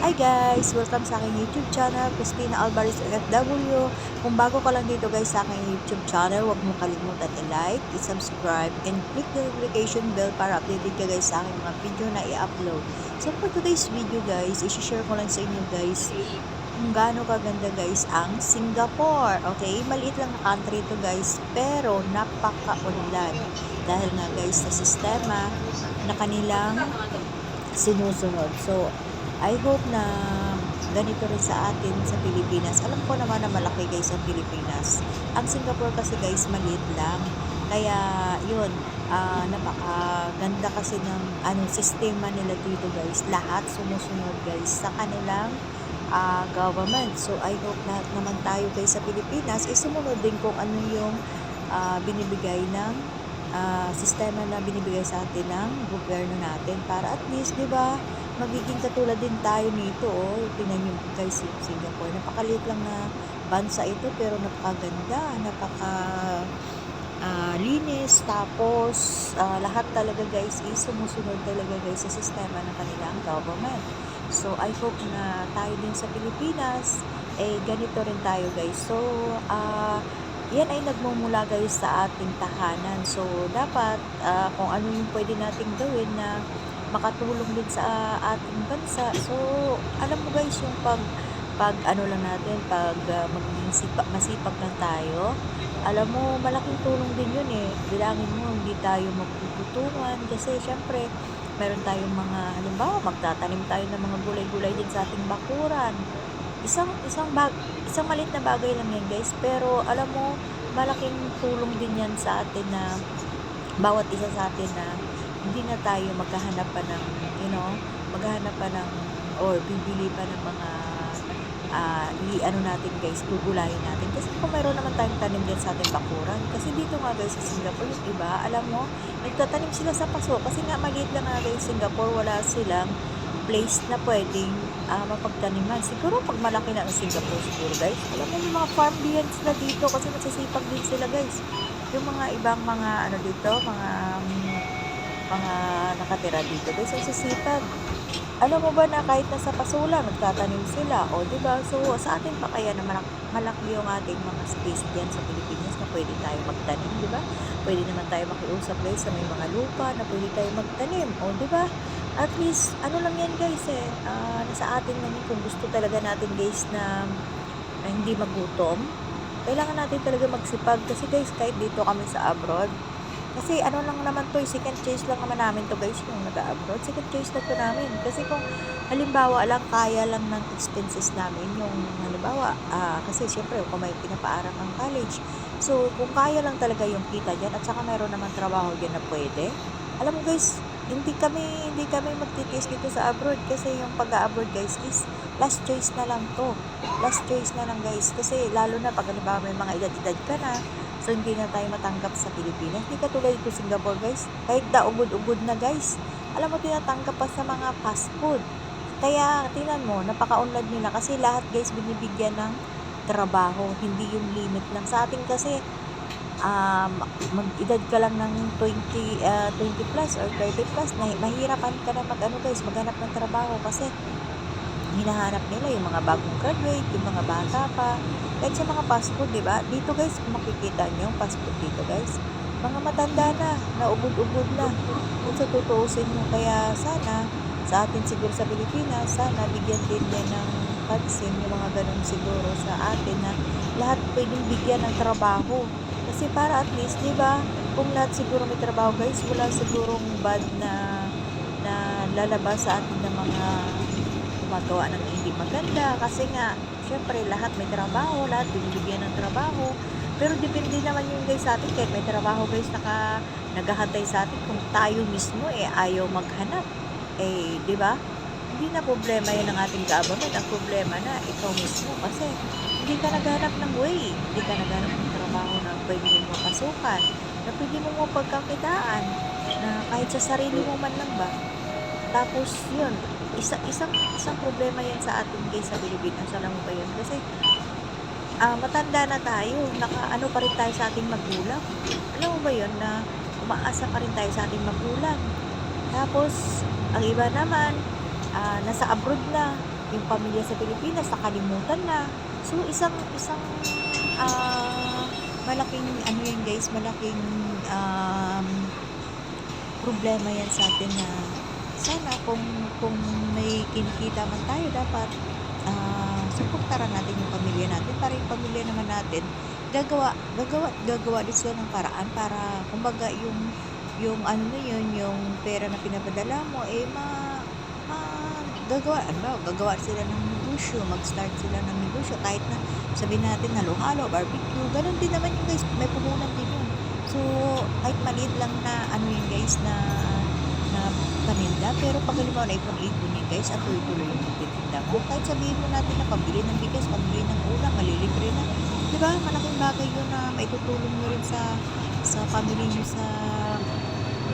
Hi guys! Welcome sa aking YouTube channel, Christina Alvarez OFW. Kung bago ka lang dito guys sa aking YouTube channel, huwag mo kalimutan i-like, i-subscribe, and click the notification bell para updated ka guys sa aking mga video na i-upload. So for today's video guys, isi-share ko lang sa inyo guys kung gaano kaganda guys ang Singapore. Okay, maliit lang na country to guys, pero napaka-unlad. Dahil nga guys sa sistema na kanilang sinusunod. So, I hope na ganito rin sa atin sa Pilipinas. Alam ko naman na malaki guys ang Pilipinas. Ang Singapore kasi guys maliit lang. Kaya yun, ah, napakaganda kasi ng ano, sistema nila dito guys. Lahat sumusunod guys sa kanilang ah, government. So I hope lahat naman tayo guys sa Pilipinas is sumunod din kung ano yung ah, binibigay ng ah, sistema na binibigay sa atin ng gobyerno natin para at least, 'di ba, magiging katulad din tayo nito, oh. Tingnan niyo guys, Singapore. Napakaliit lang na bansa ito, pero napakaganda, napaka ah, linis, tapos ah, lahat talaga guys is sumusunod talaga guys sa sistema ng kanilang government. So, I hope na tayo din sa Pilipinas, eh, ganito rin tayo guys. So, ah, yan ay nagmumula guys sa ating tahanan. So, dapat ah, kung ano yung pwede nating gawin na makatulong din sa ating bansa. So, alam mo guys, yung pag pag ano lang natin, pag uh, magiging sipa, masipag lang tayo, alam mo, malaking tulong din yun eh. Bilangin mo, hindi tayo magpuputungan kasi syempre, meron tayong mga, halimbawa, magtatanim tayo ng mga gulay-gulay din sa ating bakuran. Isang, isang, bag, isang malit na bagay lang yan guys, pero alam mo, malaking tulong din yan sa atin na bawat isa sa atin na hindi na tayo maghahanap pa ng, you know, maghahanap pa ng, or bibili pa ng mga, ah, i ano natin guys, gugulayin natin. Kasi kung mayroon naman tayong tanim din sa ating bakuran, kasi dito nga guys sa Singapore, yung iba, alam mo, nagtatanim sila sa paso. Kasi nga maliit lang nga guys, Singapore, wala silang place na pwedeng ah, mapagtaniman. Siguro pag malaki na ang Singapore siguro guys. Alam mo yung mga farmlands na dito kasi masisipag din sila guys. Yung mga ibang mga ano dito, mga mm, mga nakatira dito guys, ang sisipag. Alam mo ba na kahit nasa pasula, nagtatanim sila, o di ba? So, sa atin pa kaya na malak malaki yung ating mga space diyan sa Pilipinas na pwede tayo magtanim, di ba? Pwede naman tayo makiusap guys sa may mga lupa na pwede tayo magtanim, o di ba? At least, ano lang yan guys eh, ah, nasa atin lang kung gusto talaga natin guys na, na hindi magutom. Kailangan natin talaga magsipag kasi guys, kahit dito kami sa abroad, kasi ano lang naman to, eh, second choice lang naman namin to guys kung nag-abroad. Second choice na to namin. Kasi kung halimbawa lang, kaya lang ng expenses namin yung halimbawa, ah, kasi syempre kung may pinapaaral ng college. So, kung kaya lang talaga yung kita dyan at saka mayroon naman trabaho dyan na pwede. Alam mo guys, hindi kami hindi kami magtitiis dito sa abroad kasi yung pag-abroad guys is last choice na lang to. Last choice na lang guys kasi lalo na pag halimbawa may mga edad-edad ka na So, hindi na tayo matanggap sa Pilipinas. Hindi katulad dito Singapore, guys. Kahit daugod-ugod na, guys. Alam mo, tinatanggap pa sa mga fast food. Kaya, tingnan mo, napaka-unlad nila. Kasi lahat, guys, binibigyan ng trabaho. Hindi yung limit lang. Sa atin kasi, um, mag-edad ka lang ng 20, ah, 20 plus or 30 plus, na, mahirapan ka na mag, ano, guys, maghanap ng trabaho. Kasi, hinahanap nila yung mga bagong graduate, yung mga bata pa. Kahit sa mga fast food, di ba? Dito guys, kung makikita nyo yung fast food dito guys, mga matanda na, naubod-ubod na. Kung sa tutuusin mo, kaya sana, sa atin siguro sa Pilipinas, sana bigyan din yan ng pansin yung mga ganun siguro sa atin na lahat pwedeng bigyan ng trabaho. Kasi para at least, di ba, kung lahat siguro may trabaho guys, wala sigurong bad na na lalabas sa atin ng mga gumagawa ng hindi maganda. Kasi nga syempre lahat may trabaho lahat binibigyan ng trabaho. Pero depende naman yung guys sa atin. Kahit may trabaho guys naka naghahantay sa atin. Kung tayo mismo eh ayaw maghanap. Eh di ba? Hindi na problema yan ng ating government. Ang problema na ikaw mismo. Kasi hindi ka naghanap ng way. Hindi ka naghanap ng trabaho na pwede mo mapasukan. Na pwede mo mapagkakitaan. Na kahit sa sarili mo man lang ba tapos yun isa, isang isang problema yan sa atin guys sa Pilipinas. Alam mo ba yun? Kasi ah, matanda na tayo, naka ano pa rin tayo sa ating magulang. Alam mo ba yun na umaasa pa rin tayo sa ating magulang. Tapos, ang iba naman, ah, nasa abroad na. yung pamilya sa Pilipinas nakalimutan na. So isang isang ah, malaking ano yan guys, malaking um, problema yan sa atin na sana kung kung may kinikita man tayo dapat ah suportaran natin yung pamilya natin. Para yung pamilya naman natin gagawa gagawa gagawa din sila ng paraan para kumbaga yung yung ano na yun yung pera na pinapadala mo eh ma, ma gagawa ano gagawa sila ng negosyo mag-start sila ng negosyo. Kahit na sabihin natin halo-halo barbecue ganun din naman yung guys may puhunan din yun. So kahit maliit lang na ano yun guys na paninda pero pag halimbawa na ipon-ipon yun guys at tuloy-tuloy yung magtitinda mo kahit sabihin mo natin na pambili ng bigas pambili ng ulam malilibre na. Di ba? Malaking bagay yun na maitutulong mo rin sa sa family nyo sa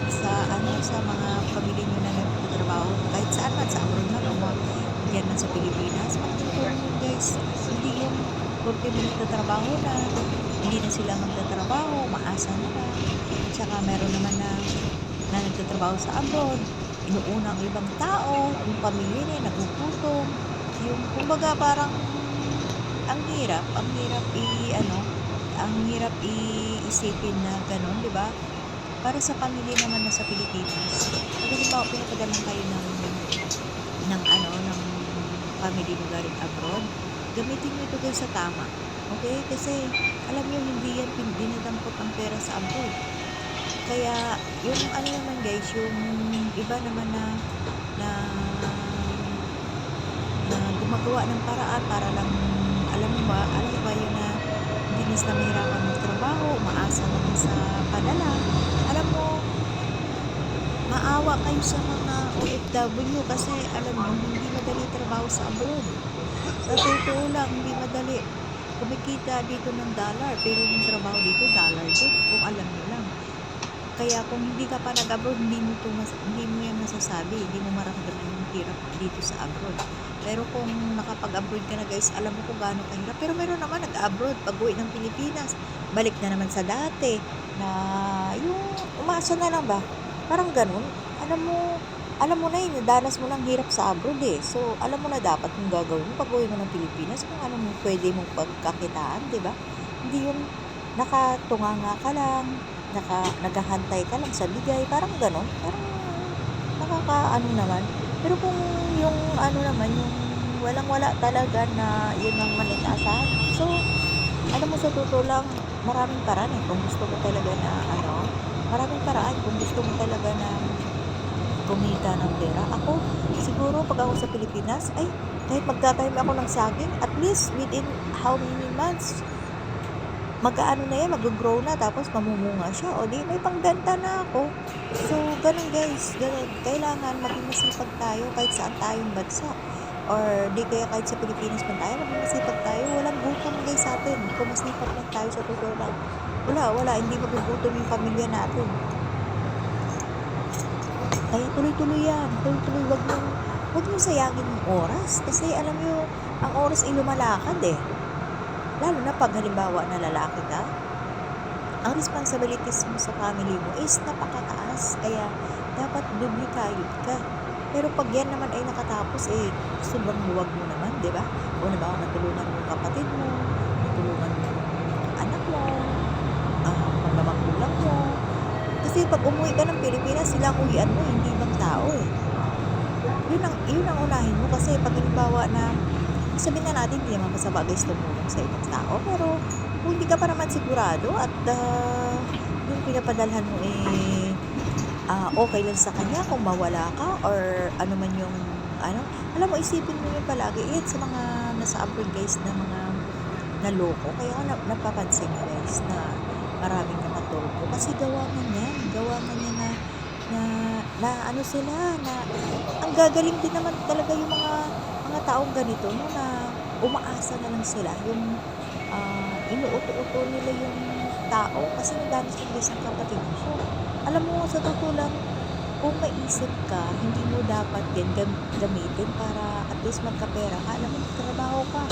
sa ano sa mga pamilya nyo na nagtatrabaho. Kahit saan man sa abroad man o yan man sa Pilipinas yun guys. Hindi yung porque may nagtatrabaho na hindi na sila magtatrabaho maasa na na. Tsaka meron naman na na nagtatrabaho sa abroad inuuna ang ibang tao yung pamilya niya nagugutom. Yung kumbaga parang ang hirap ang hirap i ano ang hirap iisipin na ganun di ba? Para sa pamilya naman na sa Pilipinas. Pag halimbawa pinapadalan kayo ng ng ano ng family nyo galing abroad? Gamitin nyo ito sa tama. Okay? Kasi alam nyo hindi yan pin- dinadampot ang pera sa abroad kaya yung ano naman guys yung iba naman na na na gumagawa ng paraan para lang alam mo ba alam mo ba yun na hindi na sila mahirapan magtrabaho umaasa naman sa padala. Alam mo maawa kayo sa mga OFW kasi alam mo hindi madali trabaho sa abroad. Sa totoo lang hindi madali. Kumikita dito ng dollar pero yung trabaho dito dollar din kung alam nyo lang kaya kung hindi ka pa nag-abroad, hindi mo, to mas, hindi mo yan masasabi. Hindi mo maramdaman yung hirap dito sa abroad. Pero kung nakapag-abroad ka na guys, alam mo kung gaano kahirap. Pero meron naman nag-abroad, pag-uwi ng Pilipinas, balik na naman sa dati. Na yung umasa na lang ba? Parang ganun. Alam mo, alam mo na yun, danas mo ng hirap sa abroad eh. So, alam mo na dapat yung gagawin pag uwi mo ng Pilipinas kung ano mo pwede mong pagkakitaan, di ba? Hindi yung nakatunganga ka lang, naka, naghahantay ka lang sa bigay, parang ganon, parang nakakaano naman. Pero kung yung ano naman, yung walang-wala talaga na yun ang manitaasahan. So, alam mo sa totoo lang, maraming paraan eh. Kung gusto mo talaga na ano, maraming paraan kung gusto mo talaga na kumita ng pera. Ako, siguro pag ako sa Pilipinas, ay, kahit magtatanim ako ng saging, at least within how many months, mag-ano na yan, mag-grow na, tapos mamumunga siya. O di, may pangbenta na ako. So, ganun guys, ganun. Kailangan maging masipag tayo kahit saan tayong bansa. Or di kaya kahit sa Pilipinas man tayo, maging masipag tayo. Walang gutom guys sa atin. Kung masipag lang tayo sa totoo lang. Wala, wala. Hindi magugutom yung pamilya natin. Kaya tuloy-tuloy yan. Tuloy-tuloy, wag mong, wag mong sayangin yung oras. Kasi alam nyo, ang oras ay lumalakad eh. Lalo na pag halimbawa na lalaki ka, ang responsibilities mo sa family mo is napakataas. Kaya dapat dubli ka. Pero pag yan naman ay nakatapos, eh, sobrang luwag mo naman, di ba? O na ba, natulungan mo kapatid mo, natulungan mo anak mo, uh, mga magulang mo. Kasi pag umuwi ka ng Pilipinas, sila ang uwian mo, hindi ibang tao eh. Yun ang, yun ang unahin mo kasi pag halimbawa na sabihin na natin hindi naman masama guys tumulong sa ibang tao pero kung hindi ka pa naman sigurado at uh, yung pinapadalhan mo eh uh, okay lang sa kanya kung mawala ka or ano man yung ano alam mo isipin mo yun palagi eh sa mga nasa abroad guys na mga naloko kaya na, napapansin guys na maraming namatulpo kasi gawa man yan gawa man yan na na, na ano sila na ang gagaling din naman talaga yung mga mga taong ganito no na umaasa na lang sila yung uh, inuuto-uto nila yung tao kasi nadanas yung guys ng kapatid. Mo so alam mo sa totoo lang kung maisip ka hindi mo dapat din gam- gamitin para at least magkapera ka alam mo trabaho ka.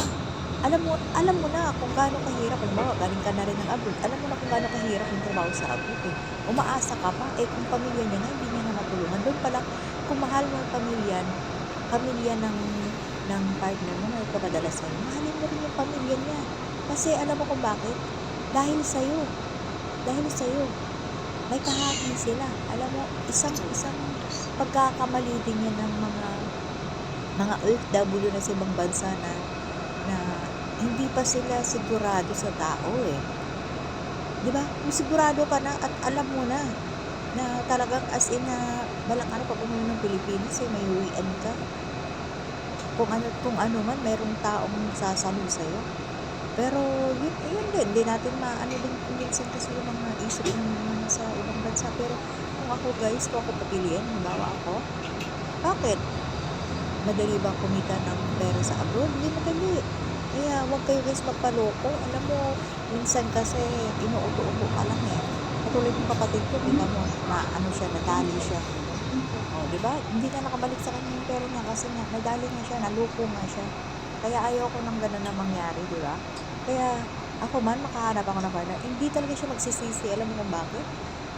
Alam mo alam mo na kung gaano kahirap halimbawa galing ka na rin ng abroad alam mo na kung gaano kahirap yung trabaho sa abroad eh. umaasa ka pa eh kung pamilya niya na hindi niya na matulungan. Doon pa lang kung mahal mo ang pamilya pamilya ng ng partner mo na nagpapadala sa'yo, mahalin mo rin yung pamilya niya. Kasi alam mo kung bakit? Dahil sa'yo. Dahil sa'yo. May kahati sila. Alam mo, isang isang pagkakamali din yan ng mga mga OFW na sa ibang bansa na na hindi pa sila sigurado sa tao eh. 'Di ba? Kung sigurado ka na at alam mo na na talagang as in na balang ano pag umuwi ng Pilipinas eh may uwian ka. Kung ano kung ano man merong taong sasalub sa Pero yun, yun din, hindi natin maano din minsan kasi yung mga isip ng mga nasa ibang bansa. Pero kung ako guys, kung ako papiliin, halimbawa ako, bakit? Madali ba kumita ng pera sa abroad? Hindi madali. Kaya huwag kayo guys magpaloko. Alam mo, minsan kasi inuubo-ubo ka lang eh. Katulad ng kapatid ko, kita mo, na ano siya, nadali siya. O, di ba? Hindi na nakabalik sa kanya yung pera niya kasi nga, nadali nga siya, naluko nga siya. Kaya ayaw ko ng gano'n na mangyari, di ba? Kaya ako man, makahanap ako ng partner, hindi talaga siya magsisisi. Alam mo kung bakit?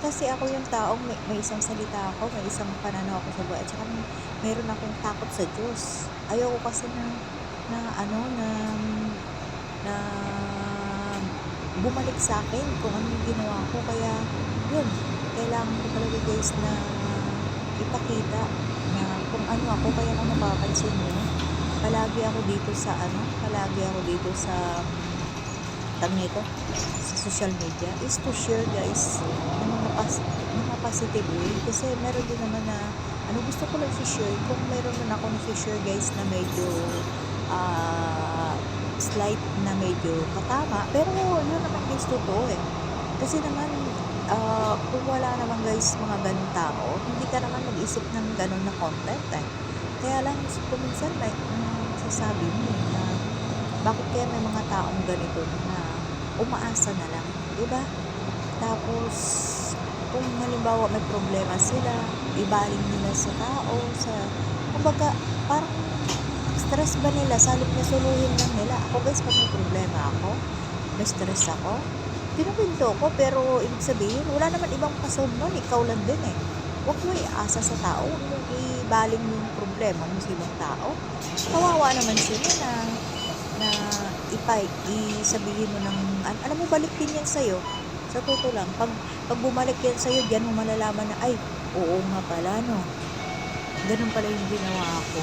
Kasi ako yung taong may, may isang salita ako, may isang pananaw ako sa buhay, at saka may, meron akong takot sa Diyos. Ayaw ko kasi na, na ano, na, na bumalik sa akin kung ano yung ginawa ko. Kaya, yun, kailangan ko talaga guys na ipakita na kung ano ako, kaya kung napapansin nyo, palagi ako dito sa ano, palagi ako dito sa tag nito, sa social media, is to share guys ng mga, pas, mga positive way. Kasi meron din naman na, ano gusto ko lang i-share, kung meron man ako na-share guys na medyo, ah, slight na medyo katama, pero yun naman guys totoo eh. Kasi naman, kung wala naman guys mga ganun tao, hindi ka naman mag-isip ng ganun na content eh. Kaya lang, kung minsan like, um, sasabi mo eh, na bakit kaya may mga taong ganito na umaasa na lang, di ba? Tapos, kung halimbawa may problema sila, ibaling nila sa tao, sa, kumbaga, parang stress ba nila, sa halip na suluhin lang nila. Ako guys, pag may problema ako, may stress ako, pinukwento ko, pero ibig sabihin, wala naman ibang kasob nun, ikaw lang din eh. Huwag mo iasa sa tao, huwag mo ibaling yung problema mo sa ibang tao. Kawawa naman sila na na ipay, isabihin mo ng, an- alam mo, balik din yan sa'yo. Sa totoo lang, pag, pag bumalik yan sa'yo, diyan mo malalaman na, ay, oo nga pala, no. Ganun pala yung ginawa ko.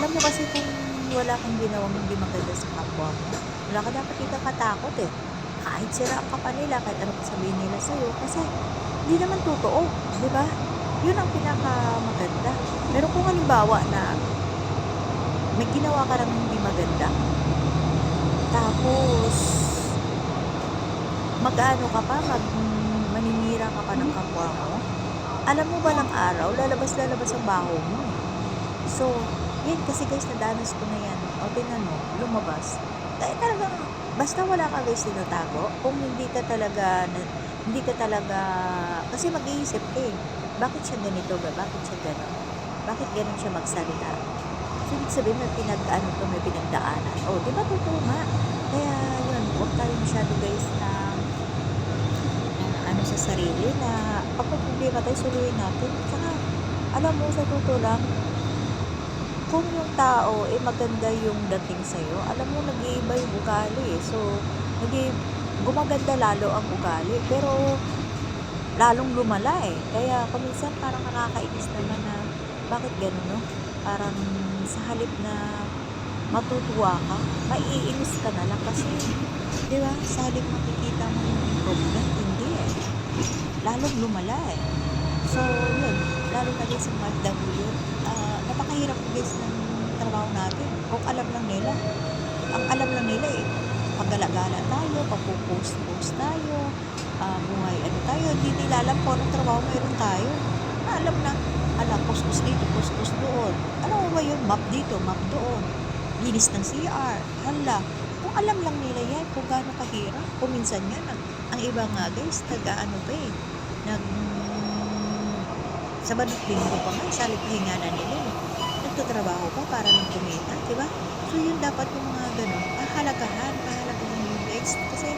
Alam mo kasi kung wala kang ginawang hindi maganda sa kapwa mo, wala ka dapat ikakatakot eh. Kahit sira ka pa nila, kahit ano pa sabihin nila sa'yo, kasi hindi naman totoo, di ba? Yun ang pinaka maganda. Pero kung halimbawa na may ginawa ka rin hindi maganda, tapos, mag-ano ka pa, mag maninira ka pa ng kapwa mo. Alam mo ba ng araw, lalabas-lalabas ang baho mo. So, yan kasi guys, nadanas ko na yan. O, tinan mo, lumabas. Kaya talagang, basta wala ka guys kung hindi ka talaga, na- hindi ka talaga, kasi mag-iisip eh, bakit siya ganito ba? Bakit siya gano'n? Bakit gano'n siya magsalita? So, ibig sabihin, may pinag-ano to, may pinagdaanan. O, di ba totoo? Kaya, yun, huwag tayo masyado guys na, na ano sa sarili na pag may problema tayo, suluhin natin. Tsaka, alam mo, sa totoo lang, kung yung tao, eh, maganda yung dating sa'yo, alam mo, nag-iiba yung ugali eh. So, nag gumaganda lalo ang ugali. Pero, lalong lumala eh. Kaya, kuminsan parang nakakainis naman na, bakit gano'n, no? Parang, sa halip na matutuwa ka, maiinis ka na lang kasi, di ba, sa halip makikita mo yung improvement, hindi eh. Lalong lumala eh. So, yun, lalo na guys sa MFW, ah, napakahirap guys ng trabaho natin. Kung alam lang nila, ang alam lang nila eh, paggalagala tayo, pagpo-post-post tayo, ah, buhay ano tayo, hindi nila alam kung anong trabaho meron tayo. Alam na, alam, post-post dito, post-post doon. Ano ba yun? Map dito, map doon. Linis ng CR. Hala, kung alam lang nila yan, kung gaano kahirap. Kung minsan nga, ang, ang iba nga guys, taga-ano pa eh, nag, sa badot linggo pa nga, sa pahinga na nila eh nagtatrabaho pa para ng kumita, di ba? So, yun dapat yung mga ganun, pahalagahan, pahalagahan yun guys. Kasi,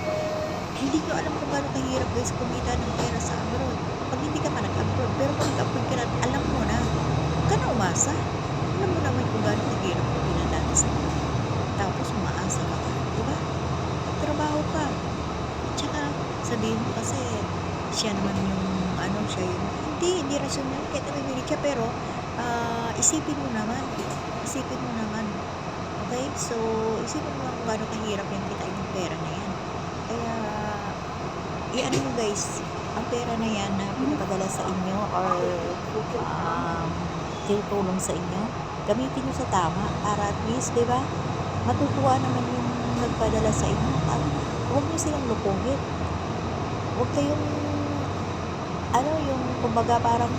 hindi nyo alam kung gano'ng kahirap guys kumita ng pera sa abroad. Pag hindi ka pa nag-abroad, pero pag nag-abroad ka na, alam mo na, huwag umasa. Alam mo naman kung gano'ng kahirap kumita dati sa abroad. Tapos, umaasa ka pa, di ba? Trabaho ka. Tsaka, sabihin mo kasi, siya naman yung, ano, siya yung, hindi, hindi rasyon kaya tayo pero, ah, isipin mo naman. Isipin mo naman. Okay? So isipin mo kung gaano kahirap yung kitain yung pera na yan. Kaya i-ano mo guys ang pera na yan na pinapadala sa inyo or um, tinutulong sa inyo gamitin nyo sa tama para at least di ba matutuwa naman yung nagpadala sa inyo at huwag nyo silang lukuhin huwag kayong ano yung kumbaga parang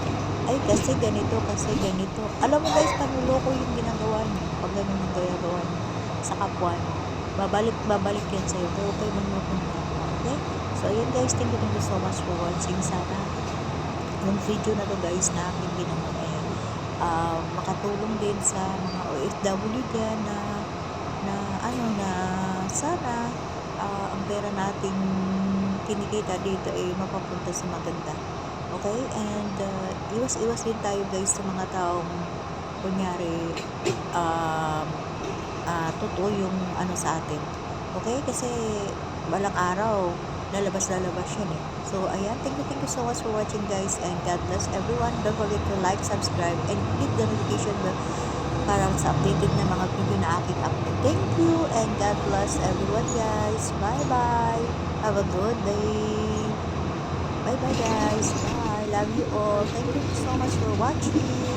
ay kasi ganito kasi ganito. Alam mo guys panuloko yung ginagawa niyo. Pag ganun ang ginagawa niyo sa kapwa niyo babalik babalik yan sa'yo. Huwag kayo ng kapwa okay? So ayun guys thank you, thank you so much for watching. Sana yung video na to guys na aking ginawa eh ah, makatulong din sa mga OFW dyan na na ano na sana ah, ang pera nating kinikita dito ay mapapunta sa maganda. Okay? And uh, iwas-iwas din tayo guys sa mga taong kunyari um, ah, totoo yung ano sa atin. Okay? Kasi balang araw lalabas-lalabas yun eh. So, ayan. Thank you, thank you so much for watching guys and God bless everyone. Don't forget to like, subscribe, and click the notification bell para sa updated na mga video na aking upload. Thank you and God bless everyone guys. Bye-bye. Have a good day. Bye-bye guys. Bye. Love you all. Thank you so much for watching.